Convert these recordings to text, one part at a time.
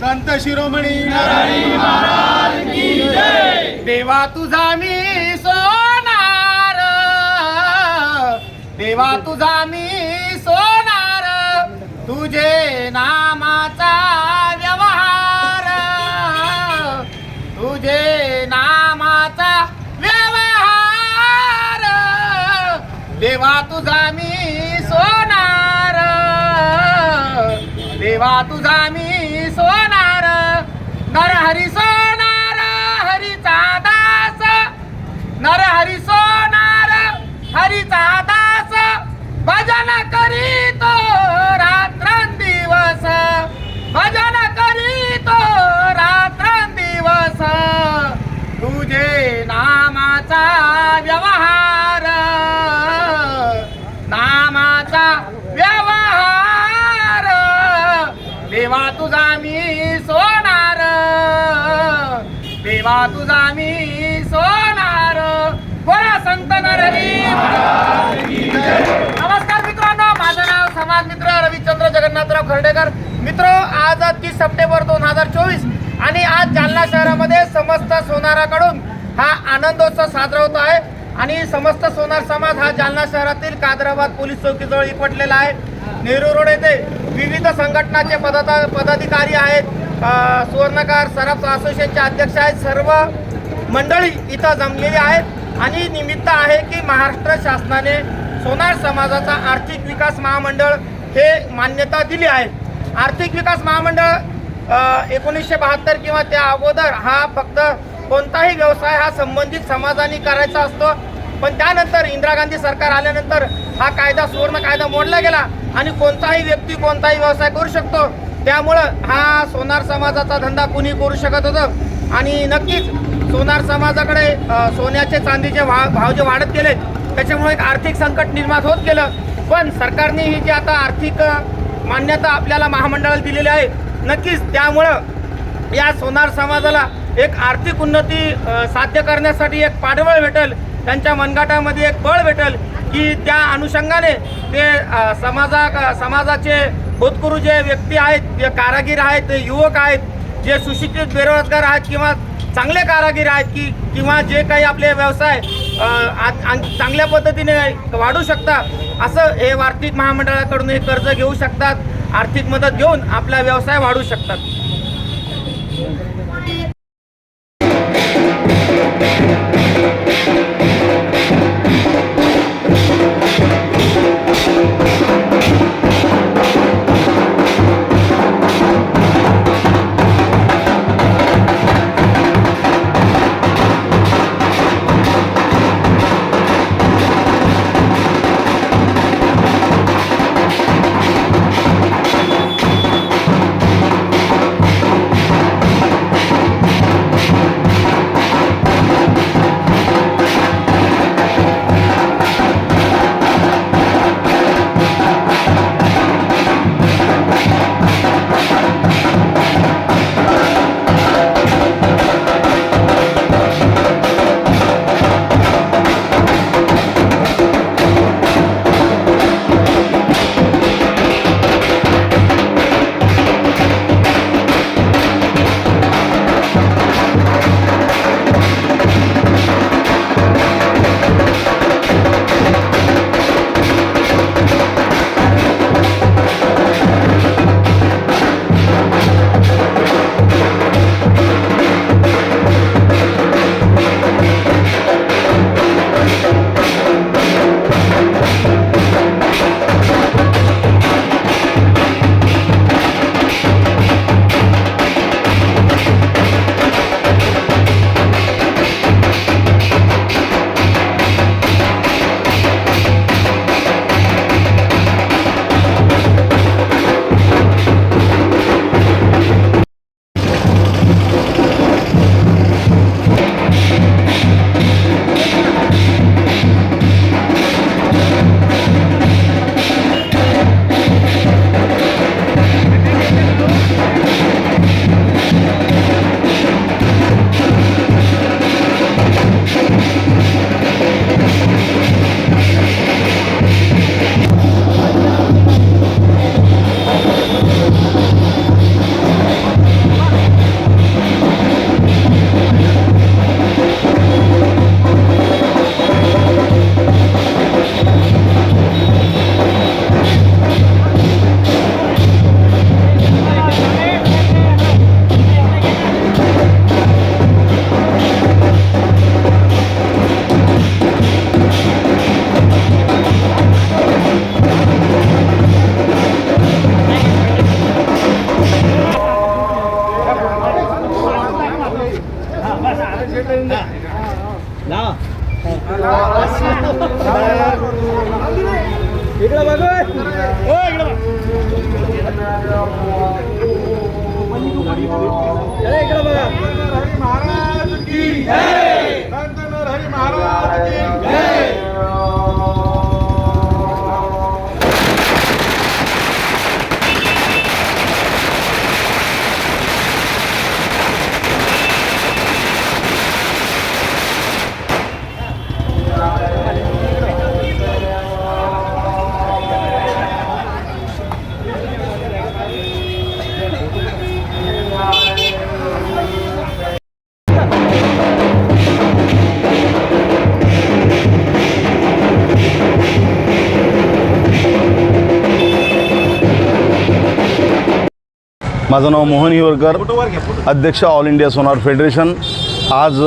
संत शिरोमणी देवा तुझा मी सोनार. देवा तुझा मी सोनार. तुझे नामाचा व्यवहार. तुझे नामाचा व्यवहार. देवा तुझा मी सोनार. देवा तुझा मी सोनार नर नरहरी सोनार हरीचा दास. नरहरी सोनार हरीचा दास. भजन करीतो रात्रंदिवस. भजन देवा तुझा मी सोनार. देवा तुझा मी सोनार. बोला संत नरवी नमस्कार मित्रांनो माझं नाव समाज मित्र रविचंद्र जगन्नाथराव खर्डेकर. मित्र आज तीस सप्टेंबर दोन हजार चोवीस आणि आज जालना शहरामध्ये समस्त सोनाराकडून हा आनंदोत्सव साजरा होत आहे. आणि समस्त सोनार समाज हा जालना शहरातील कादराबाद पोलीस चौकीजवळ एकवटलेला आहे. नेहरू रोड येथे विविध संघटनाचे पदाता पदाधिकारी आहेत. सुवर्णकार सराफ असोसिएशनचे अध्यक्ष आहेत. सर्व मंडळी इथं जमलेली आहेत. आणि निमित्त आहे की महाराष्ट्र शासनाने सोनार समाजाचा आर्थिक विकास महामंडळ हे मान्यता दिली आहे. आर्थिक विकास महामंडळ एकोणीसशे बहात्तर किंवा त्या अगोदर हा फक्त कोणताही व्यवसाय हा संबंधित समाजाने करायचा असतो. पण त्यानंतर इंदिरा गांधी सरकार आल्यानंतर हा कायदा सुवर्ण कायदा मोडला गेला आणि कोणताही व्यक्ती कोणताही व्यवसाय करू शकतो. त्यामुळं हा सोनार समाजाचा धंदा कुणी करू शकत होतं. आणि नक्कीच सोनार समाजाकडे सोन्याचे चांदीचे भा भाव जे वाढत गेले त्याच्यामुळे एक आर्थिक संकट निर्माण होत गेलं. पण सरकारने ही जी आता आर्थिक मान्यता आपल्याला महामंडळाला दिलेली आहे नक्कीच त्यामुळं या सोनार समाजाला एक आर्थिक उन्नती साध्य करण्यासाठी एक पाठबळ भेटेल. त्यांच्या मनगाटामध्ये एक बळ भेटेल की त्या अनुषंगाने ते समाजा समाजाचे होतकरू जे व्यक्ती आहेत जे कारागीर आहेत ते युवक आहेत जे सुशिक्षित बेरोजगार आहेत किंवा चांगले कारागीर आहेत की किंवा जे काही आपले व्यवसाय आ- चांगल्या पद्धतीने वाढू शकतात असं हे आर्थिक महामंडळाकडून हे कर्ज घेऊ शकतात आर्थिक मदत घेऊन आपला व्यवसाय वाढू शकतात. माझं नाव मोहन हिवरकर अध्यक्ष ऑल इंडिया सोनार फेडरेशन आज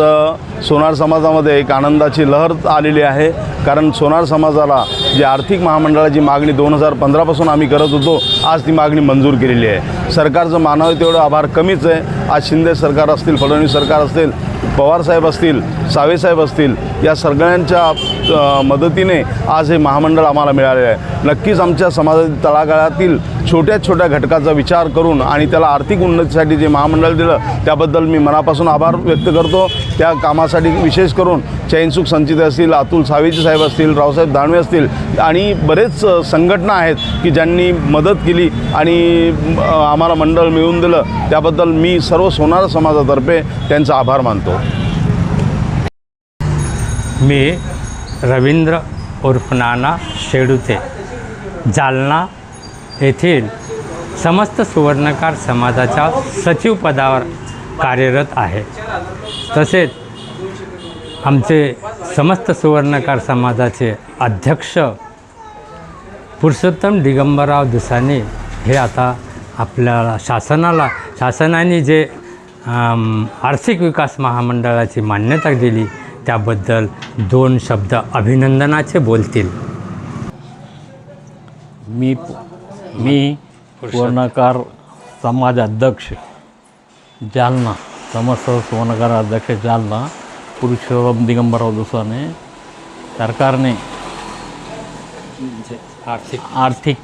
सोनार समाजामध्ये एक आनंदाची लहर आलेली आहे. कारण सोनार समाजाला जी आर्थिक महामंडळाची मागणी दोन हजार पंधरापासून आम्ही करत होतो आज ती मागणी मंजूर केलेली आहे. सरकारचं मानावं तेवढं आभार कमीच आहे. आज शिंदे सरकार असतील फडणवीस सरकार असतील पवारसाहेब असतील सावेसाहेब असतील या सगळ्यांच्या मदतीने आज हे महामंडळ आम्हाला मिळाले आहे. नक्कीच आमच्या समाजातील तळागाळातील छोट्या छोट्या घटकाचा विचार करून आणि त्याला आर्थिक उन्नतीसाठी जे महामंडळ दिलं त्याबद्दल मी मनापासून आभार व्यक्त करतो. त्या कामासाठी विशेष करून चैनसुख संचिते असतील अतुल सावेजी साहेब असतील रावसाहेब दानवे असतील आणि बरेच संघटना आहेत की ज्यांनी मदत केली आणि आम्हाला मंडळ मिळवून दिलं. त्याबद्दल मी सर्व सोनार समाजातर्फे त्यांचा आभार मानतो. मी रवींद्र उर्फ नाना शेडुते जालना येथील समस्त सुवर्णकार समाजाच्या सचिवपदावर कार्यरत आहे. तसेच आमचे समस्त सुवर्णकार समाजाचे अध्यक्ष पुरुषोत्तम दिगंबरराव दुसाने हे आता आपल्याला शासनाला शासनाने जे आर्थिक विकास महामंडळाची मान्यता दिली त्याबद्दल दोन शब्द अभिनंदनाचे बोलतील. मी मी सुवर्णकार समाज अध्यक्ष जालना समस्त सुवर्णकार अध्यक्ष जालना पुरुषोत्तम दिगंबरराव दुसाने सरकारने आर्थिक आर्थिक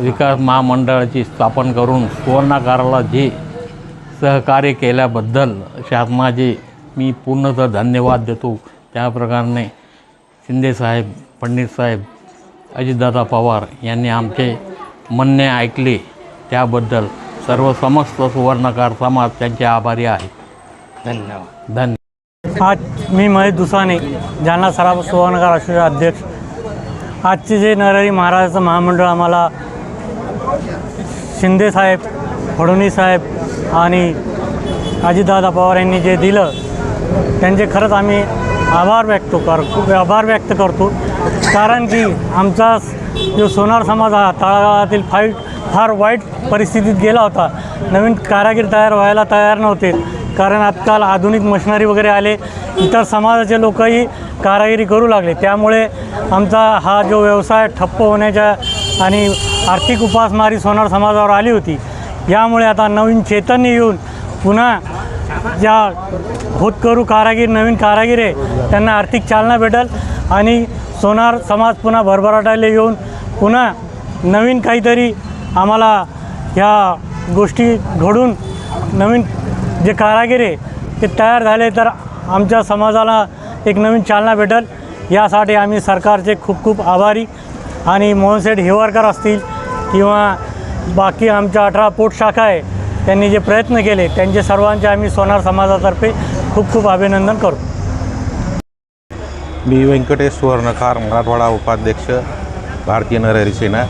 विकास महामंडळाची स्थापन करून सुवर्णकाराला जे सहकार्य केल्याबद्दल शासनाचे मी पूर्णतः धन्यवाद देतो. त्याप्रकारे शिंदेसाहेब फडणवीससाहेब अजितदादा पवार यांनी आमचे म्हणणे ऐकले. त्याबद्दल सर्व समस्त सुवर्णकार समाज त्यांचे आभारी आहे धन्यवाद. धन्यवाद आज मी महेश दुसाने जालना सराफ सुवर्णकार राष्ट्रीय अध्यक्ष. आजचे जे नरहरी महाराजाचं महामंडळ आम्हाला शिंदेसाहेब फडणवीस साहेब आणि अजितदादा पवार यांनी जे दिलं त्यांचे खरंच आम्ही आभार व्यक्त कर आभार व्यक्त करतो. कारण की आमचा जो सोनार समाज हा तळागाळातील फाईट फार वाईट परिस्थितीत गेला होता. नवीन कारागीर तयार व्हायला तयार नव्हते. कारण आजकाल आधुनिक मशिनरी वगैरे आले इतर समाजाचे लोकही कारागिरी करू लागले. त्यामुळे आमचा हा जो व्यवसाय ठप्प होण्याच्या आणि आर्थिक उपासमारी सोनार समाजावर आली होती. यामुळे आता नवीन चैतन्य येऊन पुन्हा ज्या होतकरू कारागीर नवीन कारागीर आहे. त्यांना आर्थिक चालना भेटेल आणि सोनार समाज पुन्हा भरभराटायला येऊन पुन्हा नवीन काहीतरी आम्हाला ह्या गोष्टी घडून नवीन जे कारागीर आहे ते तयार झाले तर आमच्या समाजाला एक नवीन चालना भेटेल. यासाठी आम्ही सरकारचे खूप खूप आभारी आणि मोहनसेठ हिवारकर असतील किंवा बाकी आमच्या अठरा पोट शाखा आहे त्यांनी जे प्रयत्न केले त्यांचे सर्वांचे आम्ही सोनार समाजातर्फे खूप खूप अभिनंदन करतो मी व्यंकटेश सुवर्णकार मराठवाडा उपाध्यक्ष भारतीय नरहरी सेना.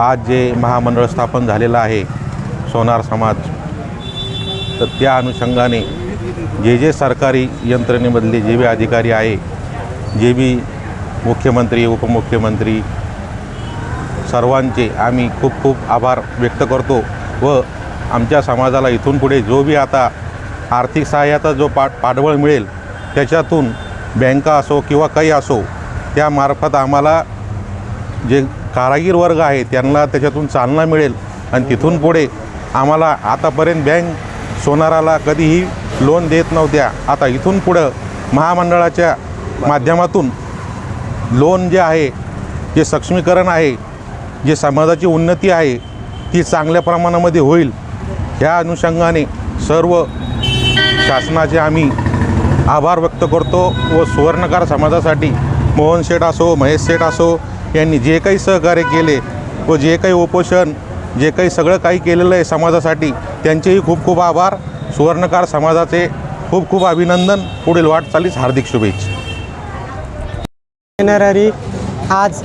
आज जे महामंडळ स्थापन झालेलं आहे सोनार समाज तर त्या अनुषंगाने जे जे सरकारी यंत्रणेमधले जे बी अधिकारी आहे जे बी मुख्यमंत्री उपमुख्यमंत्री सर्वांचे आम्ही खूप खूप आभार व्यक्त करतो व आमच्या समाजाला इथून पुढे जो बी आता आर्थिक सहाय्याचा जो पाठ पाठबळ मिळेल त्याच्यातून बँका असो किंवा काही असो त्यामार्फत आम्हाला जे कारागीर वर्ग आहे त्यांना त्याच्यातून चालना मिळेल. आणि तिथून पुढे आम्हाला आतापर्यंत बँक सोनाराला कधीही लोन देत नव्हत्या. आता इथून पुढं महामंडळाच्या माध्यमातून लोन जे आहे जे सक्षमीकरण आहे जे समाजाची उन्नती आहे ती चांगल्या प्रमाणामध्ये होईल. या अनुषंगाने सर्व शासनाचे आम्ही आभार व्यक्त करतो व सुवर्णकार समाजासाठी मोहन शेठ असो महेश शेठ असो यांनी जे काही सहकार्य केले व जे काही उपोषण जे काही सगळं काही केलेलं आहे समाजासाठी त्यांचेही खूप खूप आभार. सुवर्णकार समाजाचे खूप खूप अभिनंदन. पुढील वाटचालीस हार्दिक शुभेच्छा. येणारी आज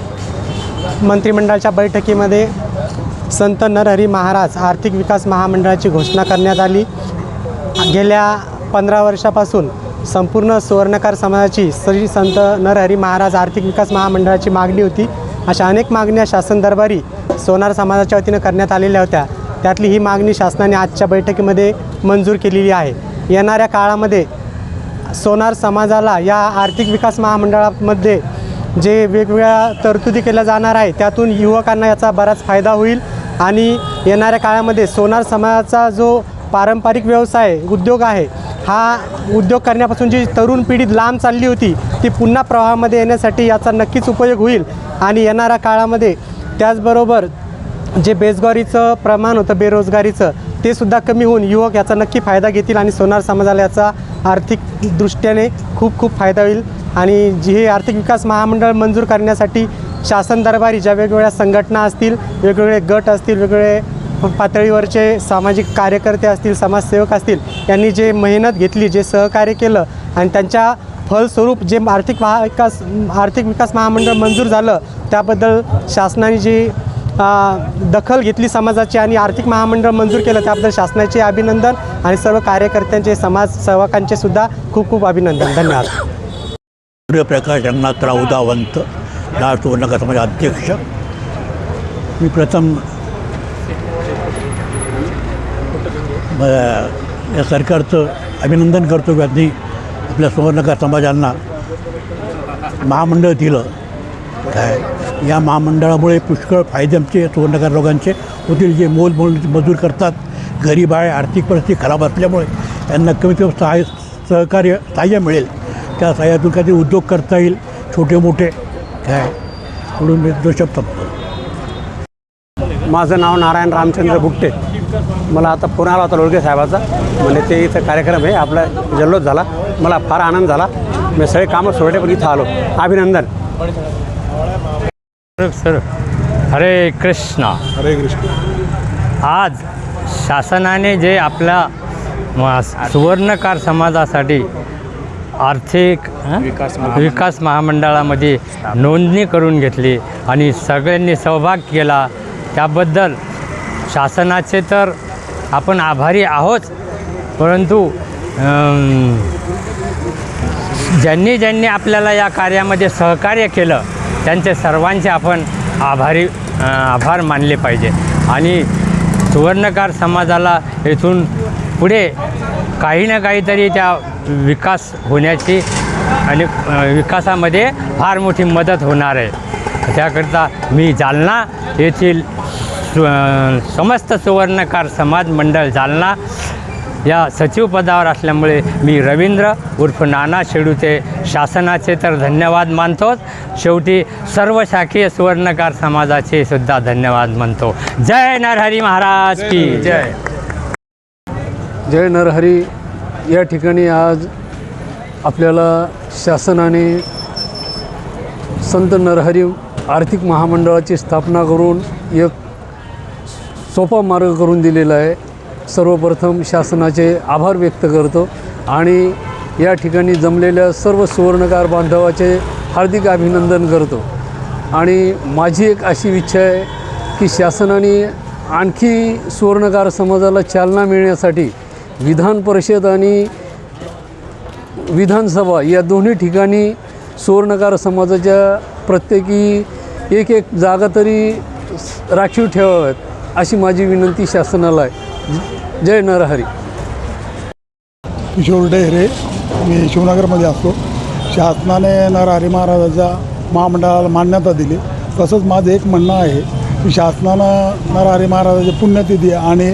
मंत्रिमंडळाच्या बैठकीमध्ये संत नरहरी महाराज आर्थिक विकास महामंडळाची घोषणा करण्यात आली. गेल्या पंधरा वर्षापासून संपूर्ण सुवर्णकार समाजाची श्री संत नरहरी महाराज आर्थिक विकास महामंडळाची मागणी होती. अशा अनेक मागण्या शासन दरबारी सोनार समाजाच्या वतीनं करण्यात आलेल्या होत्या. त्यातली ही मागणी शासनाने आजच्या बैठकीमध्ये मंजूर केलेली आहे. येणाऱ्या काळामध्ये सोनार समाजाला या आर्थिक विकास महामंडळामध्ये जे वेगवेगळ्या तरतुदी केल्या जाणार आहे त्यातून युवकांना याचा बराच फायदा होईल. आणि येणाऱ्या काळामध्ये सोनार समाजाचा जो पारंपरिक व्यवसाय उद्योग आहे हा उद्योग करण्यापासून जी तरुण पिढी लांब चालली होती ती पुन्हा प्रवाहामध्ये येण्यासाठी याचा नक्कीच उपयोग होईल. आणि येणाऱ्या काळामध्ये त्याचबरोबर जे बेरोजगारीचं प्रमाण होतं बेरोजगारीचं ते सुद्धा कमी होऊन युवक याचा नक्की फायदा घेतील आणि सोनार समाजाला याचा आर्थिक दृष्ट्याने खूप खूप फायदा होईल. आणि जी हे आर्थिक विकास महामंडळ मंजूर करण्यासाठी शासन दरबारी ज्या वेगवेगळ्या संघटना असतील वेगवेगळे गट असतील वेगवेगळे पातळीवरचे सामाजिक कार्यकर्ते असतील समाजसेवक असतील यांनी जे मेहनत घेतली जे सहकार्य केलं आणि त्यांच्या फलस्वरूप जे आर्थिक महा विकास आर्थिक विकास महामंडळ मंजूर झालं त्याबद्दल शासनाने जी दखल घेतली समाजाची आणि आर्थिक महामंडळ मंजूर केलं त्याबद्दल शासनाचे अभिनंदन आणि सर्व कार्यकर्त्यांचे समाजसेवकांचे सुद्धा खूप खूप अभिनंदन. धन्यवाद. सूर्यप्रकाश रंगनाथराव उदावंत या सुवर्णका समाज अध्यक्ष मी प्रथम या सरकारचं अभिनंदन करतो की त्यांनी आपल्या सुवर्णकार समाजांना महामंडळ दिलं काय या महामंडळामुळे पुष्कळ फायदे आमचे सुवर्णकार लोकांचे. होतील जे मोल मोल मजूर करतात गरीब आहे आर्थिक परिस्थिती खराब असल्यामुळे त्यांना कमीत कमी सहाय्य सहकार्य सहाय्य मिळेल. त्या सहाय्यातून काहीतरी उद्योग करता येईल छोटे मोठे. काय म्हणून मी तो शब्द संपतो माझं नाव नारायण रामचंद्र बुट्टे मला आता फोन आला होता लोळके साहेबाचा. म्हणजे ते इथं कार्यक्रम आहे. आपला जल्लोष झाला. मला फार आनंद झाला. मी सगळे कामं सोडले पण इथं आलो. अभिनंदन. सर हरे कृष्णा. हरे कृष्ण. आज शासनाने जे आपल्या सुवर्णकार समाजासाठी आर्थिक? विकास महामंडळामध्ये नोंदणी करून घेतली आणि सगळ्यांनी सहभाग केला. त्याबद्दल शासनाचे तर आपण आभारी आहोत. परंतु ज्यांनी ज्यांनी आपल्याला या कार्यामध्ये सहकार्य केलं त्यांचे सर्वांचे आपण आभारी आभार मानले पाहिजे. आणि सुवर्णकार समाजाला येथून पुढे काही ना काहीतरी त्या विकास होण्याची आणि विकासामध्ये फार मोठी मदत होणार आहे. त्याकरता मी जालना येथील समस्त सुवर्णकार समाज मंडळ जालना या सचिव पदावर असल्यामुळे मी रवींद्र उर्फ नाना शेडूचे शासनाचे तर धन्यवाद मानतोच शेवटी सर्व शाखीय सुवर्णकार समाजाचे सुद्धा धन्यवाद मानतो. जय नरहरी महाराज की जय. जय नरहरी. या ठिकाणी आज आपल्याला शासनाने संत नरहरी आर्थिक महामंडळाची स्थापना करून एक सोपा मार्ग करून दिलेला आहे. सर्वप्रथम शासनाचे आभार व्यक्त करतो आणि या ठिकाणी जमलेल्या सर्व सुवर्णकार बांधवाचे हार्दिक अभिनंदन करतो. आणि माझी एक अशी इच्छा आहे की शासनाने आणखी सुवर्णकार समाजाला चालना मिळण्यासाठी विधान परिषद आणि विधानसभा या दोन्ही ठिकाणी सुवर्णकार समाजाच्या प्रत्येकी एक एक जागा तरी राखीव ठेवाव्यात अशी माझी विनंती शासनाला आहे. ज- जय नरहरी. किशोर डेहरे मी शिवनगरमध्ये असतो. शासनाने नरहरी महाराजाच्या महामंडळाला मान्यता दिली. तसंच माझं एक म्हणणं आहे की शासनानं नरहरी महाराजाची पुण्यतिथी आणि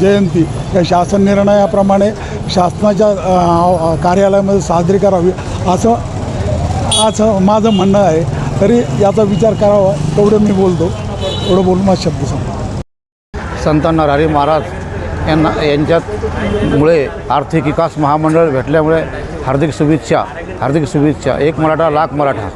जयंती. या शासन निर्णयाप्रमाणे शासनाच्या कार्यालयामध्ये साजरी करावी असं असं माझं म्हणणं आहे. तरी याचा विचार करावा तेवढं मी बोलतो. एवढं बोलून माझा शब्द सांगतो संत नरहरी महाराज यांना यांच्यामुळे आर्थिक विकास महामंडळ भेटल्यामुळे हार्दिक शुभेच्छा हार्दिक शुभेच्छा. एक मराठा लाख मराठा.